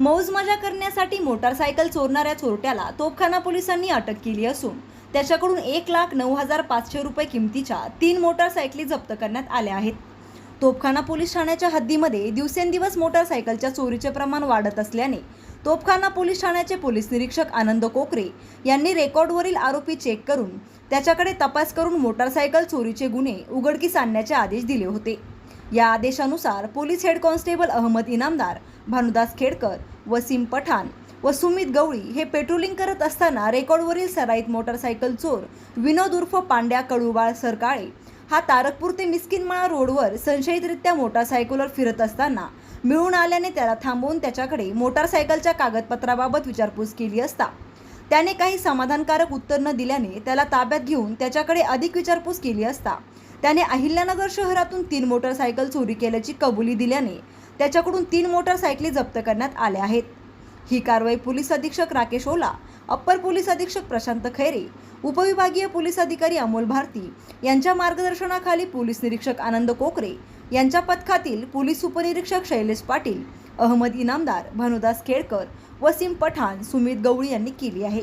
मौज मजा करण्यासाठी मोटारसायकल चोरणाऱ्या चोरट्याला तोपखाना पोलिसांनी अटक केली असून त्याच्याकडून एक लाख नऊ हजार पाचशे रुपये किमतीच्या तीन मोटारसायकली जप्त करण्यात आल्या आहेत. तोपखाना पोलीस ठाण्याच्या हद्दीमध्ये दिवसेंदिवस मोटारसायकलच्या चोरीचे प्रमाण वाढत असल्याने तोपखाना पोलीस ठाण्याचे पोलीस निरीक्षक आनंद कोकरे यांनी रेकॉर्डवरील आरोपी चेक करून त्याच्याकडे तपास करून मोटारसायकल चोरीचे गुन्हे उघडकीस आणण्याचे आदेश दिले होते. या आदेशानुसार police head constable Ahmad Inamdar Bhanudas Khedkar Wasim Pathan व सुमित गवळी हे पेट्रोलिंग करत असताना रेकॉर्डवरील सराईत मोटारसायकल चोर विनोद उर्फ पांड्या कळुबाळ सरकाळे हा तारकपूर ते मिस्किनमाळा रोडवर संशयितरित्या मोटारसायकलवर फिरत असताना मिळून आल्याने त्याला थांबवून त्याच्याकडे मोटारसायकलच्या कागदपत्राबाबत विचारपूस केली असता. त्याने काही समाधानकारक उत्तर न दिल्याने त्याला ताब्यात घेऊन त्याच्याकडे अधिक विचारपूस केली असता त्याने अहिल्यानगर शहरातून तीन मोटरसायकल चोरी केल्याची कबुली दिल्याने त्याच्याकडून तीन मोटरसायकली जप्त करण्यात आल्या आहेत. ही कारवाई पोलीस अधीक्षक राकेश ओला अप्पर पोलीस अधीक्षक प्रशांत खैरे उपविभागीय पोलीस अधिकारी अमोल भारती यांच्या मार्गदर्शनाखाली पोलीस निरीक्षक आनंद कोकरे यांच्या पथकातील पोलीस उपनिरीक्षक शैलेश पाटील अहमद इनामदार भानुदास खेडकर वसीम पठाण सुमित गवळी यांनी केली आहे.